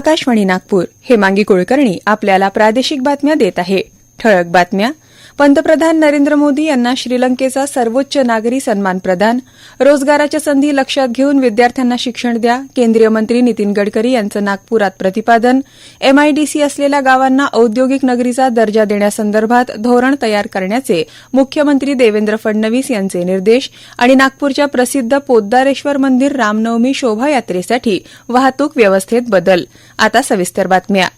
आकाशवाणी नागपूर हे मांगी कुलकर्णी आपल्याला प्रादेशिक बातम्या देत आहे. ठळक बातम्या पंतप्रधान नरेंद्र मोदी यांना श्रीलंकेचा सर्वोच्च नागरी सन्मान प्रदान. रोजगाराच्या संधी लक्षात घेऊन विद्यार्थ्यांना शिक्षण द्या. केंद्रीय मंत्री नितीन गडकरी यांचं नागपुरात प्रतिपादन. एमआयडीसी असलेल्या गावांना औद्योगिक नगरीचा दर्जा देण्यासंदर्भात धोरण तयार करण्याचे मुख्यमंत्री देवेंद्र फडणवीस यांचे निर्देश आणि नागपूरच्या प्रसिद्ध पोद्दारेश्वर मंदिर रामनवमी शोभायात्रेसाठी वाहतूक व्यवस्थेत बदल. आता सविस्तर बातम्या.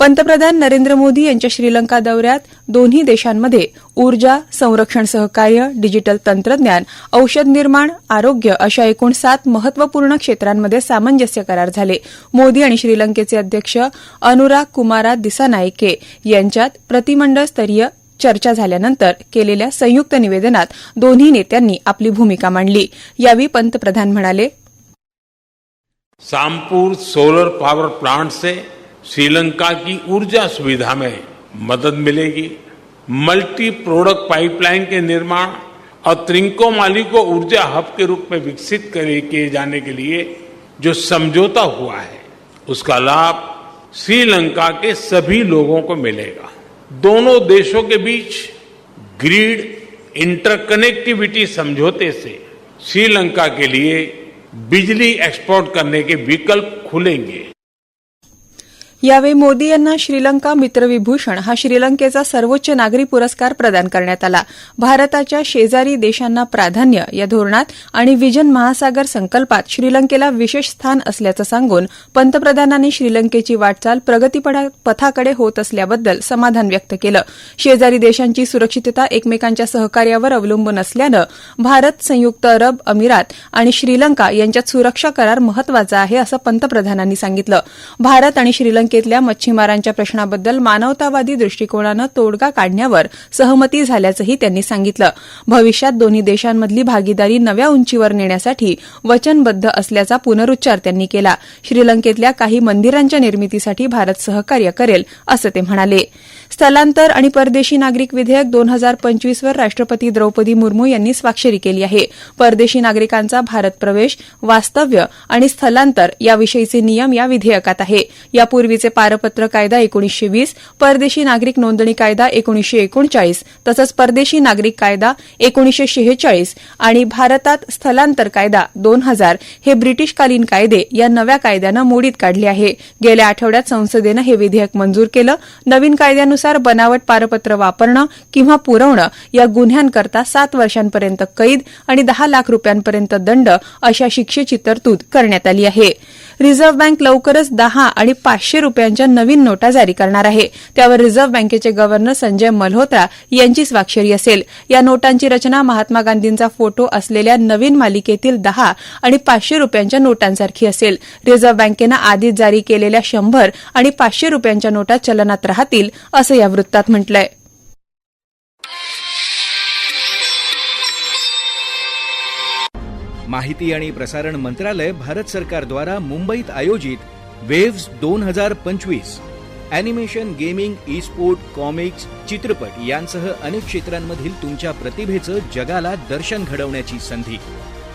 पंतप्रधान नरेंद्र मोदी यांच्या श्रीलंका दौऱ्यात दोन्ही देशांमध्ये ऊर्जा संरक्षण सहकार्य डिजिटल तंत्रज्ञान औषध निर्माण आरोग्य अशा एकूण सात महत्त्वपूर्ण क्षेत्रांमध्ये सामंजस्य करार झाले. मोदी आणि श्रीलंकेचे अध्यक्ष अनुराग कुमारा दिसानायके यांच्यात प्रतिमंडळ स्तरीय चर्चा झाल्यानंतर केलेल्या संयुक्त निवेदनात दोन्ही नेत्यांनी आपली भूमिका मांडली. यावेळी पंतप्रधान म्हणाले सोलर पॉवर प्लांट से श्रीलंका की ऊर्जा सुविधा में मदद मिलेगी। मल्टी प्रोडक्ट पाइपलाइन के निर्माण और त्रिंकोमाली को ऊर्जा हब के रूप में विकसित करे- किए जाने के लिए जो समझौता हुआ है, उसका लाभ श्रीलंका के सभी लोगों को मिलेगा। दोनों देशों के बीच ग्रीड इंटरकनेक्टिविटी समझौते से श्रीलंका के लिए बिजली एक्सपोर्ट करने के विकल्प खुलेंगे। यावेळी मोदी यांना श्रीलंका मित्रविभूषण हा श्रीलंकेचा सर्वोच्च नागरी पुरस्कार प्रदान करण्यात आला. भारताच्या शेजारी देशांना प्राधान्य या धोरणात आणि विजन महासागर संकल्पात श्रीलंकेला विशेष स्थान असल्याचं सांगून पंतप्रधानांनी श्रीलंकेची वाटचाल प्रगतीपथाकडे होत असल्याबद्दल समाधान व्यक्त केलं. शेजारी देशांची सुरक्षितता एकमेकांच्या सहकार्यावर अवलंबून असल्यानं भारत संयुक्त अरब अमिरात आणि श्रीलंका यांच्यात सुरक्षा करार महत्त्वाचा आहे असं पंतप्रधानांनी सांगितलं. भारत आणि अमेरिकेतल्या मच्छीमारांच्या प्रश्नाबद्दल मानवतावादी दृष्टिकोनानं तोडगा काढण्यावर सहमती झाल्याचंही त्यांनी सांगितलं. भविष्यात दोन्ही देशांमधली भागीदारी नव्या उंचीवर नेण्यासाठी वचनबद्ध असल्याचा पुनरुच्चार त्यांनी केला. श्रीलंकेतल्या काही मंदिरांच्या निर्मितीसाठी भारत सहकार्य करेल असं ते म्हणाले. स्थलांतर आणि परदेशी नागरिक विधेयक दोन हजार पंचवीसवर राष्ट्रपती द्रौपदी मुर्मू यांनी स्वाक्षरी केली आहे. परदेशी नागरिकांचा भारत प्रवेश वास्तव्य आणि स्थलांतर याविषयीचे नियम या विधेयकात आहे. यापूर्वीचे पारपत्र कायदा एकोणीसशे वीस परदेशी नागरिक नोंदणी कायदा एकोणीसशे एकोणचाळीस तसंच परदेशी नागरिक कायदा एकोणीसशे शेहेचाळीस आणि भारतात स्थलांतर कायदा दोन हजार हे ब्रिटिशकालीन कायदे या नव्या कायद्यानं मोडीत काढले आहे. गेल्या आठवड्यात संसदेनं हे विधेयक मंजूर केलं. नवीन कायद्यानं कायद्यानुसार बनावट पारपत्र वापरणं किंवा पुरवणं या गुन्ह्यांकरता सात वर्षांपर्यंत कैद आणि दहा लाख रुपयांपर्यंत दंड अशा शिक्षेची तरतूद करण्यात आली आहे. रिझर्व्ह बँक लवकरच दहा आणि पाचशे रुपयांच्या नवीन नोटा जारी करणार आहे. त्यावर रिझर्व्ह बँकेचे गव्हर्नर संजय मल्होत्रा यांची स्वाक्षरी असेल. या नोटांची रचना महात्मा गांधींचा फोटो असलेल्या नवीन मालिकेतील दहा आणि पाचशे रुपयांच्या नोटांसारखी असेल. रिझर्व्ह बँकेनं आधीच जारी केलेल्या शंभर आणि पाचशे रुपयांच्या नोटा चलनात राहतील असं या वृत्तात म्हटलंय. माहिती आणि प्रसारण मंत्रालय भारत सरकारद्वारा मुंबईत आयोजित वेव्स दोन हजार पंचवीस animation gaming e sport comics चित्रपट यांसह अनेक क्षेत्रांमधील तुमच्या प्रतिभेचं जगाला दर्शन घडवण्याची संधी.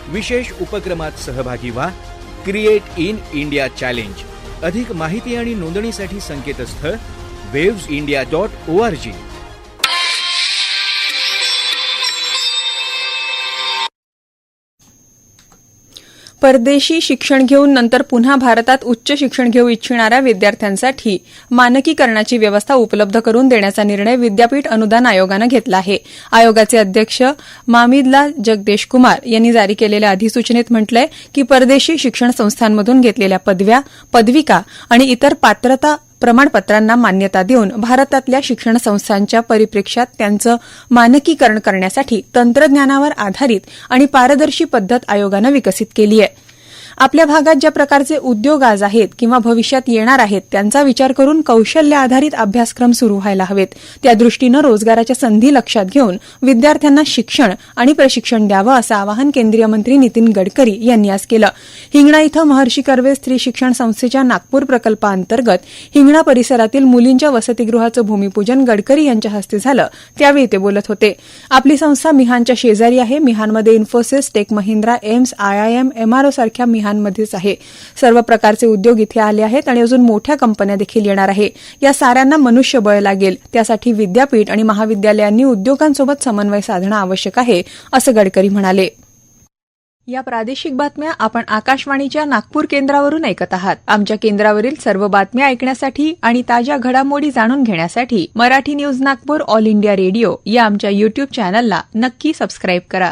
विशेष उपक्रमात सहभागी व्हा. क्रिएट इन इंडिया चॅलेंज अधिक माहिती आणि नोंदणीसाठी संकेतस्थळ Waves India dot O R G परदेशी शिक्षण घेऊन नंतर पुन्हा भारतात उच्च शिक्षण घेऊ इच्छिणाऱ्या विद्यार्थ्यांसाठी मानकीकरणाची व्यवस्था उपलब्ध करून देण्याचा निर्णय विद्यापीठ अनुदान आयोगानं घेतला आहे. आयोगाचे अध्यक्ष मामिदला जगदेश कुमार यांनी जारी केलेल्या अधिसूचनेत म्हटलंय की परदेशी शिक्षण संस्थांमधून घेतलेल्या पदव्या पदविका आणि इतर पात्रता प्रमाणपत्रांना मान्यता देऊन भारतातल्या शिक्षण संस्थांच्या परिप्रेक्ष्यात त्यांचं मानकीकरण करण्यासाठी तंत्रज्ञानावर आधारित आणि पारदर्शी पद्धत आयोगानं विकसित केली आहे. आपल्या भागात ज्या प्रकारचे उद्योग आज आहेत किंवा भविष्यात येणार आहेत त्यांचा विचार करून कौशल्य आधारित अभ्यासक्रम सुरू व्हायला हवेत. त्या दृष्टीनं रोजगाराच्या संधी लक्षात घेऊन विद्यार्थ्यांना शिक्षण आणि प्रशिक्षण द्यावं असं आवाहन केंद्रीय मंत्री नितीन गडकरी यांनी आज केलं. हिंगणा इथं महर्षी कर्वे स्त्री शिक्षण संस्थेच्या नागपूर प्रकल्पाअंतर्गत हिंगणा परिसरातील मुलींच्या वसतिगृहाचं भूमिपूजन गडकरी यांच्या हस्ते झालं. त्यावेळी ते बोलत होते. आपली संस्था मिहानच्या शेजारी आहे. मिहानमध्ये Infosys Tech Mahindra AIIMS IIM MRO सारख्या मिहान चिन्हांमध्येच आहे. सर्व प्रकारचे उद्योग इथे आले आहेत आणि अजून मोठ्या कंपन्या देखील येणार आहे. या साऱ्यांना मनुष्यबळ लागेल. त्यासाठी विद्यापीठ आणि महाविद्यालयांनी उद्योगांसोबत समन्वय साधणं आवश्यक आहे असं गडकरी म्हणाले. या प्रादेशिक बातम्या आपण आकाशवाणीच्या नागपूर केंद्रावरून ऐकत आहात. आमच्या केंद्रावरील सर्व बातम्या ऐकण्यासाठी आणि ताज्या घडामोडी जाणून घेण्यासाठी Marathi news Nagpur All India Radio या आमच्या युट्यूब चॅनलला नक्की सबस्क्राईब करा.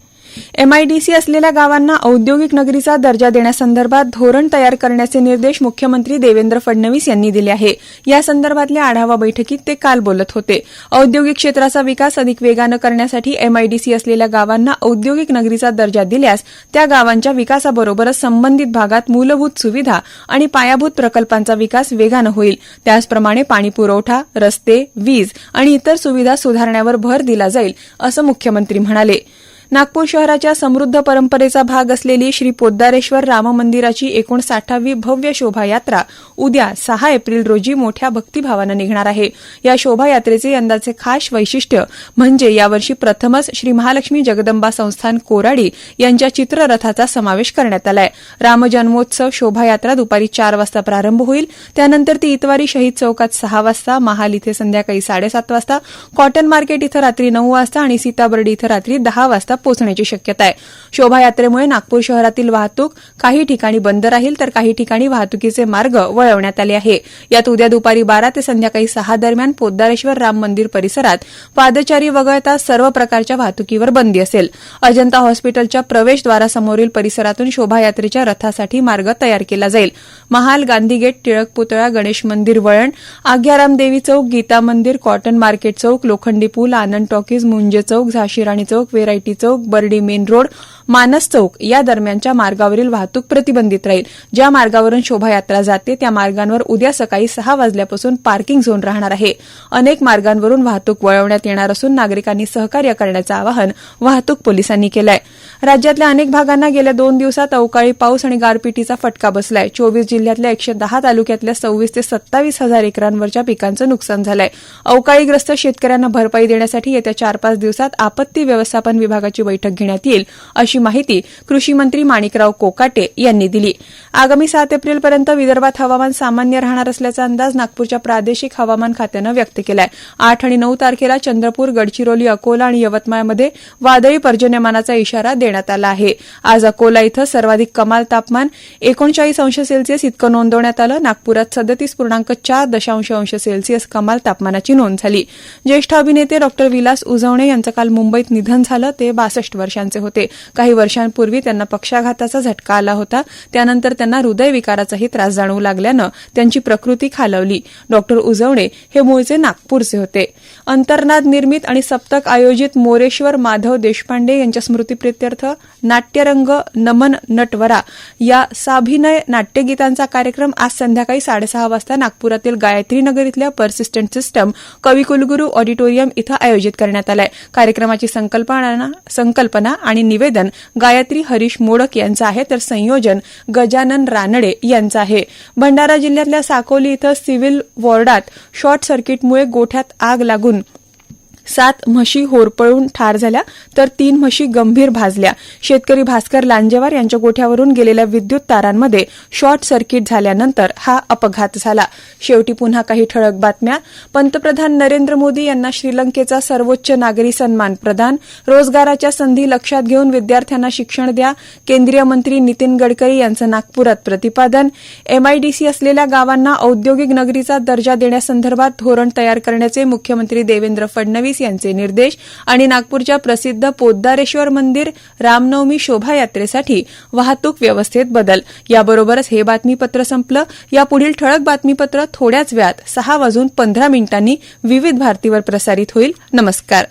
एमआयडीसी असलेल्या गावांना औद्योगिक नगरीचा दर्जा देण्यासंदर्भात धोरण तयार करण्याचे निर्देश मुख्यमंत्री देवेंद्र फडणवीस यांनी दिले आहे. या संदर्भातल्या आढावा बैठकीत ते काल बोलत होते. औद्योगिक क्षेत्राचा विकास अधिक वेगानं करण्यासाठी एमआयडीसी असलेल्या गावांना औद्योगिक नगरीचा दर्जा दिल्यास त्या गावांच्या विकासाबरोबरच संबंधित भागात मूलभूत सुविधा आणि पायाभूत प्रकल्पांचा विकास वेगानं होईल. त्याचप्रमाणे पाणी पुरवठा रस्ते वीज आणि इतर सुविधा सुधारण्यावर भर दिला जाईल असं मुख्यमंत्री म्हणाले. नागपूर शहराच्या समृद्ध परंपरेचा भाग असलेली श्री पोद्दारेश्वर राम मंदिराची एकोणसाठावी भव्य शोभायात्रा उद्या सहा एप्रिल रोजी मोठ्या भक्तिभावानं निघणार आहे. या शोभायात्रेचे यंदाचे खास वैशिष्ट्य म्हणजे यावर्षी प्रथमच श्री महालक्ष्मी जगदंबा संस्थान कोराडी यांच्या चित्ररथाचा समावेश करण्यात आलाय. रामजन्मोत्सव शोभायात्रा दुपारी चार वाजता प्रारंभ होईल. त्यानंतर ती इतवारी शहीद चौकात सहा वाजता महाल इथे संध्याकाळी साडेसात वाजता कॉटन मार्केट इथं रात्री नऊ वाजता आणि सीताबर्डी इथं रात्री दहा वाजता पोहोचण्याची शक्यता आहे. शोभायात्रेमुळे नागपूर शहरातील वाहतूक काही ठिकाणी बंद राहील तर काही ठिकाणी वाहतुकीचे मार्ग वळवण्यात आले आहे. यात उद्या दुपारी बारा ते संध्याकाळी सहा दरम्यान पोद्दारेश्वर राम मंदिर परिसरात पादचारी वगळता सर्व प्रकारच्या वाहतुकीवर बंदी असेल. अजंता हॉस्पिटलच्या प्रवेशद्वारासमोरील परिसरातून शोभायात्रेच्या रथासाठी मार्ग तयार केला जाईल. महाल गांधी गेट टिळक पुतळा गणेश मंदिर वळण आग्याराम देवी चौक गीता मंदिर कॉटन मार्केट चौक लोखंडी पूल आनंद टॉकीज मुंजे चौक झाशीराणी चौक व्हेरायटी चौक बर्डी मेन रोड मानस चौक या दरम्यानच्या मार्गावरील वाहतूक प्रतिबंधित राहील. ज्या मार्गावरून शोभायात्रा जाते त्या मार्गांवर उद्या सकाळी सहा वाजल्यापासून पार्किंग झोन राहणार आहे. अनेक मार्गांवरून वाहतूक वळवण्यात येणार असून नागरिकांनी सहकार्य करण्याचं आवाहन वाहतूक पोलिसांनी केलं आहे राज्यातल्या अनेक भागांना गेल्या दोन दिवसात अवकाळी पाऊस आणि गारपिटीचा फटका बसलाय. चोवीस जिल्ह्यातल्या एकशे दहा तालुक्यातल्या सव्वीस ते सत्तावीस हजार एकरांवरच्या पिकांचं नुकसान झालंय. अवकाळीग्रस्त शेतकऱ्यांना भरपाई देण्यासाठी येत्या चार पाच दिवसात आपत्ती व्यवस्थापन विभागाची बैठक घेण्यात येईल अशी माहिती कृषी मंत्री माणिकराव कोकाटे यांनी दिली. आगामी सात एप्रिलपर्यंत विदर्भात हवामान सामान्य राहणार असल्याचा अंदाज नागपूरच्या प्रादेशिक हवामान खात्यानं व्यक्त केलाय. आठ आणि नऊ तारखेला चंद्रपूर गडचिरोली अकोला आणि यवतमाळमध्ये वादळी पर्जन्यमानाचा इशारा देण्यात आला आहे. आज अकोला इथं सर्वाधिक कमाल तापमान एकोणचाळीस अंश सेल्सिअस इतकं नोंदवण्यात आलं. नागपुरात सदतीस पूर्णांक चार दशांश अंश सेल्सिअस कमाल तापमानाची नोंद झाली. ज्येष्ठ अभिनेते डॉक्टर विलास उजवणे यांचं काल मुंबईत निधन झालं. ते बासष्ट वर्षांचे होते. काही वर्षांपूर्वी त्यांना पक्षाघाताचा झटका आला होता. त्यानंतर त्यांना हृदयविकाराचाही त्रास जाणवू लागल्यानं त्यांची प्रकृती खालवली. डॉक्टर उजवणे हे मूळचे नागपूरचे होते. अंतर्नाद निर्मित आणि सप्तक आयोजित मोरेश्वर माधव देशपांडे यांच्या स्मृतीप्रित्यर्थ नाट्यरंग नमन नटवरा या साभिनय नाट्यगीतांचा कार्यक्रम आज संध्याकाळी साडेसहा वाजता नागपुरातील गायत्री नगर इथल्या पर्सिस्टंट सिस्टम कविकुलगुरू ऑडिटोरियम इथं आयोजित करण्यात आलाय. कार्यक्रमाची संकल्पना संकल्पना आणि निवेदन गायत्री हरीश मोडक यांचं आहे तर संयोजन गजानन रानडे यांचं आहे. भंडारा जिल्ह्यातल्या साकोली इथं सिव्हिल वॉर्डात शॉर्ट सर्किटमुळे गोठ्यात आग लागून सात म्हशी होरपळून ठार झाल्या तर तीन म्हशी गंभीर भाजल्या. शेतकरी भास्कर लांजेवार यांच्या गोठ्यावरून गेलेल्या विद्युत तारांमध्ये शॉर्ट सर्किट झाल्यानंतर हा अपघात झाला. शेवटी पुन्हा काही ठळक बातम्या. पंतप्रधान नरेंद्र मोदी यांना श्रीलंकेचा सर्वोच्च नागरी सन्मान प्रदान. रोजगाराच्या संधी लक्षात घेऊन विद्यार्थ्यांना शिक्षण द्या. केंद्रीय मंत्री नितीन गडकरी यांचं नागपुरात प्रतिपादन. एमआयडीसी असलेल्या गावांना औद्योगिक नगरीचा दर्जा देण्यासंदर्भात धोरण तयार करण्याचे मुख्यमंत्री देवेंद्र फडणवीस फडणवीस यांचे निर्देश आणि नागपूरच्या प्रसिद्ध पोद्दारेश्वर मंदिर रामनवमी शोभायात्रेसाठी वाहतूक व्यवस्थेत बदल. याबरोबरच हे बातमीपत्र संपलं. यापुढील ठळक बातमीपत्र थोड्याच वेळात सहा वाजून पंधरा मिनिटांनी विविध भारतीवर प्रसारित होईल. नमस्कार.